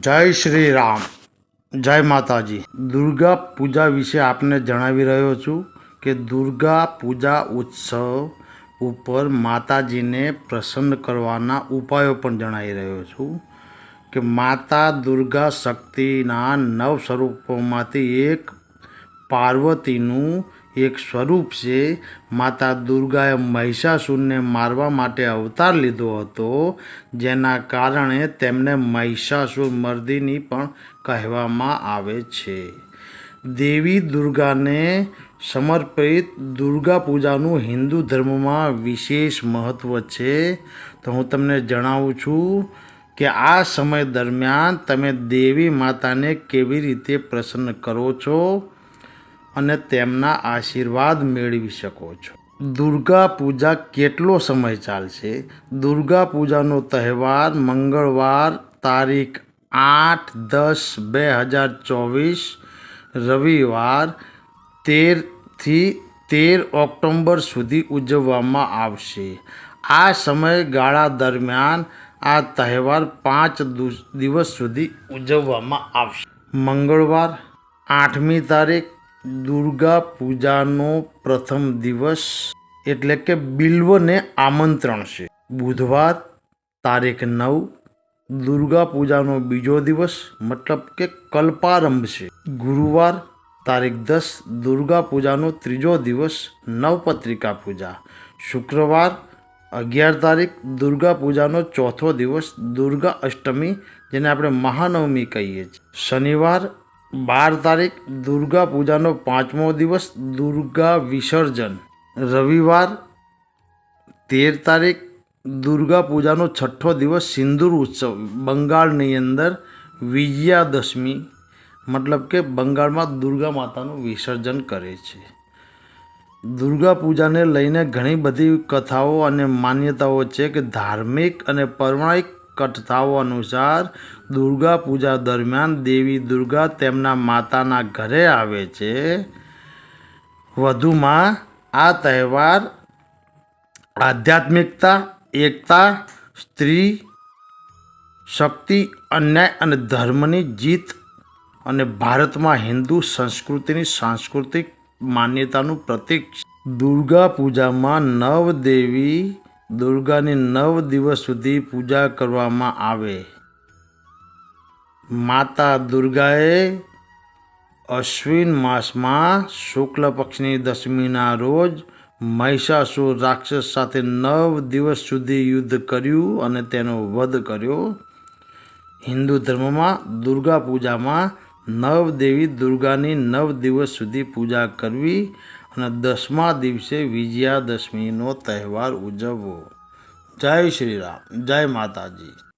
જય શ્રી રામ. જય માતાજી. દુર્ગા પૂજા વિશે આપને જણાવી રહ્યો છું કે દુર્ગા પૂજા ઉત્સવ ઉપર માતાજીને પ્રસન્ન કરવાના ઉપાયો પણ જણાવી રહ્યો છું કે માતા દુર્ગા શક્તિના નવ સ્વરૂપોમાંથી એક પાર્વતીનું એક સ્વરૂપ છે. માતા દુર્ગાએ મહિષાસુરને મારવા માટે અવતાર લીધો હતો, જેના કારણે તેમને મહિષાસુર મર્દિની પણ કહેવામાં આવે છે. દેવી દુર્ગાને સમર્પિત દુર્ગા પૂજાનું હિન્દુ ધર્મમાં વિશેષ મહત્ત્વ છે. તો હું તમને જણાવું છું કે આ સમય દરમિયાન તમે દેવી માતાને કેવી રીતે પ્રસન્ન કરો છો? અને તેમના આશીર્વાદ મેળવી શકો છો. દુર્ગા પૂજા કેટલો સમય ચાલશે? દુર્ગા પૂજાનો તહેવાર મંગળવાર તારીખ આઠ દસ બે હજાર ચોવીસ, રવિવાર તેરથી તેર ઓક્ટોબર સુધી ઉજવવામાં આવશે. આ સમયગાળા દરમિયાન આ તહેવાર પાંચ દિવસ સુધી ઉજવવામાં આવશે. મંગળવાર આઠમી તારીખ દુર્ગા પૂજાનો પ્રથમ દિવસ એટલે કે બિલ્વને આમંત્રણ છે. બુધવાર તારીખ નવ, દુર્ગા પૂજાનો બીજો દિવસ, મતલબ કે કલ્પારંભ છે. ગુરુવાર તારીખ દસ, દુર્ગા પૂજાનો ત્રીજો દિવસ, નવપત્રિકા પૂજા. શુક્રવાર અગિયાર તારીખ, દુર્ગા પૂજાનો ચોથો દિવસ, દુર્ગા અષ્ટમી, જેને આપણે મહાનવમી કહીએ છીએ. શનિવાર બાર તારીખ દુર્ગા પૂજાનો પાંચમો દિવસ દુર્ગા વિસર્જન. રવિવાર તેર તારીખ દુર્ગા પૂજાનો છઠ્ઠો દિવસ સિંદૂર ઉત્સવ, બંગાળની અંદર વિજયાદશમી, મતલબ કે બંગાળમાં દુર્ગા માતાનું વિસર્જન કરે છે. દુર્ગા પૂજાને લઈને ઘણી બધી કથાઓ અને માન્યતાઓ છે કે ધાર્મિક અને પૌરાણિક કથાઓ અનુસાર દુર્ગા પૂજા દરમિયાન દેવી દુર્ગા તેમના માતાના ઘરે આવે છે. વધુમાં આ તહેવાર આધ્યાત્મિકતા, એકતા, સ્ત્રી, શક્તિ, અન્યાય અને ધર્મની જીત અને ભારતમાં હિન્દુ સંસ્કૃતિની સાંસ્કૃતિક માન્યતાનું પ્રતીક દુર્ગા પૂજામાં નવ દેવી દુર્ગાની નવ દિવસ સુધી પૂજા કરવામાં આવે. માતા દુર્ગાએ અશ્વિન માસમાં શુક્લ પક્ષની દશમીના રોજ મહિષાસુર રાક્ષસ સાથે નવ દિવસ સુધી યુદ્ધ કર્યું અને તેનો વધ કર્યો. હિન્દુ ધર્મમાં દુર્ગા પૂજામાં નવ દેવી દુર્ગાની નવ દિવસ સુધી પૂજા કરવી અને દસમા દિવસે વિજયાદશમીનો તહેવાર ઉજવવો. જય શ્રી રામ. જય માતાજી.